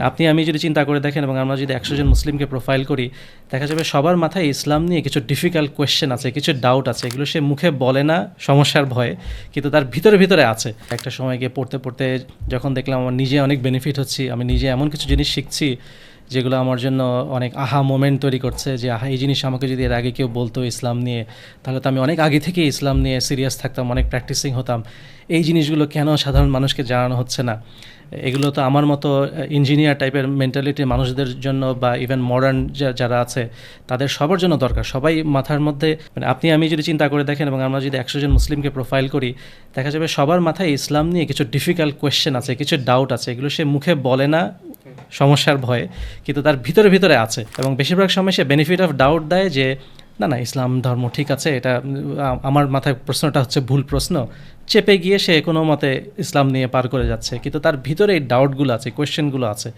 মানে আপনি, আমি যদি চিন্তা করে দেখেন এবং আমরা যদি একশো জন মুসলিমকে প্রোফাইল করি, দেখা যাবে সবার মাথায় ইসলাম নিয়ে কিছু ডিফিকাল্ট কোয়েশ্চেন আছে, কিছু ডাউট আছে, এগুলো সে মুখে বলে না, সমস্যার ভয়ে, কিন্তু তার ভিতরে ভিতরে আছে। একটা সময় গিয়ে পড়তে পড়তে যখন দেখলাম আমার নিজে অনেক বেনিফিট হচ্ছি, আমি নিজে এমন কিছু জিনিস শিখছি যেগুলো আমার জন্য অনেক আহা মোমেন্ট তৈরি করছে যে, আহা, এই জিনিস আমাকে যদি এর আগে কেউ বলতো ইসলাম নিয়ে, তাহলে তো আমি অনেক আগে থেকে ইসলাম নিয়ে সিরিয়াস থাকতাম, অনেক প্র্যাকটিসিং হতাম। এই জিনিসগুলো কেন সাধারণ মানুষকে জানানো হচ্ছে না? এগুলো তো আমার মতো ইঞ্জিনিয়ার টাইপের মেন্টালিটির মানুষদের জন্য বা ইভেন মডার্ন যারা আছে, তাদের সবার জন্য দরকার। সবাই মাথার মধ্যে মানে আপনি, আমি যদি চিন্তা করে দেখেন এবং আমরা যদি একশো জন মুসলিমকে প্রোফাইল করি, দেখা যাবে সবার মাথায় ইসলাম নিয়ে কিছু ডিফিকাল্ট কোয়েশ্চেন আছে, কিছু ডাউট আছে, এগুলো সে মুখে বলে না সমস্যার ভয়ে কিন্তু তার ভিতরে ভিতরে আছে এবং বেশিরভাগ সময় সে বেনিফিট অফ ডাউট দেয় যে, না না, ইসলাম ধর্ম ঠিক আছে, এটা আমার মাথায় প্রশ্নটা হচ্ছে ভুল প্রশ্ন। চেপে গিয়ে সে কোনো মতে ইসলাম নিয়ে পার করে যাচ্ছে। কিন্তু তার ভিতরে এই ডাউটগুলো আছে কোয়েশ্চেনগুলো আছে।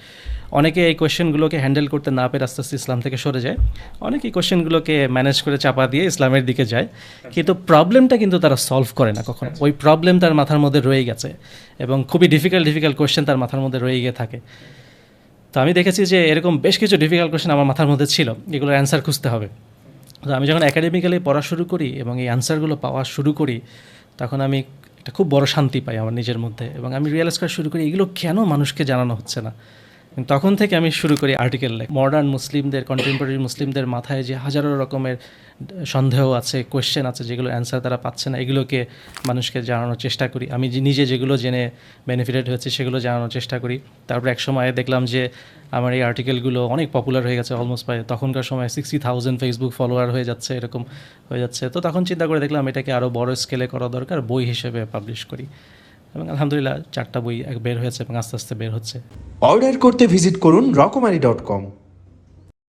অনেকে এই কোয়েশ্চেনগুলোকে হ্যান্ডেল করতে না পেরে আস্তে আস্তে ইসলাম থেকে সরে যায়। অনেকে এই কোয়েশ্চেনগুলোকে ম্যানেজ করে চাপা দিয়ে ইসলামের দিকে যায়। কিন্তু প্রবলেমটা কিন্তু তারা সলভ করে না কখনো। ওই প্রবলেম তার মাথার মধ্যে রয়ে গেছে এবং খুবই ডিফিকাল্ট ডিফিকাল্ট কোয়েশ্চেন তার মাথার মধ্যে রয়ে গিয়ে থাকে। তো আমি দেখেছি যে এরকম বেশ কিছু ডিফিকাল্ট কোয়েশ্চেন আমার মাথার মধ্যে ছিল, এগুলোর অ্যান্সার খুঁজতে হবে। তো আমি যখন অ্যাকাডেমিক্যালি পড়া শুরু করি এবং এই অ্যান্সারগুলো পাওয়া শুরু করি, তখন আমি একটা খুব বড় শান্তি পাই আমার নিজের মধ্যে এবং আমি রিয়েলাইজ করা শুরু করি, এগুলো কেন মানুষকে জানানো হচ্ছে না? তখন থেকে আমি শুরু করি আর্টিকেল লেখ মডার্ন মুসলিমদের কন্টেম্পোরারি মুসলিমদের মাথায় যে হাজারো রকমের সন্দেহ আছে কোয়েশ্চেন আছে, যেগুলো অ্যান্সার তারা পাচ্ছে না, এগুলোকে মানুষকে জানানোর চেষ্টা করি। আমি নিজে যেগুলো জেনে বেনিফিটেড হয়েছে, সেগুলো জানানোর চেষ্টা করি। তারপর এক সময় দেখলাম যে আমার এই আর্টিকেলগুলো অনেক পপুলার হয়ে গেছে অলমোস্ট প্রায়। তখনকার সময় সিক্সটি থাউজেন্ড ফেসবুক ফলোয়ার হয়ে যাচ্ছে, এরকম হয়ে যাচ্ছে। তো তখন চিন্তা করে দেখলাম এটাকে আরও বড় স্কেলে করা দরকার, বই হিসেবে পাবলিশ করি। এবং আলহামদুলিল্লাহ চারটা বই বের হয়েছে এবং আস্তে আস্তে বের হচ্ছে। অর্ডার করতে ভিজিট করুন রকমারি ডট কম।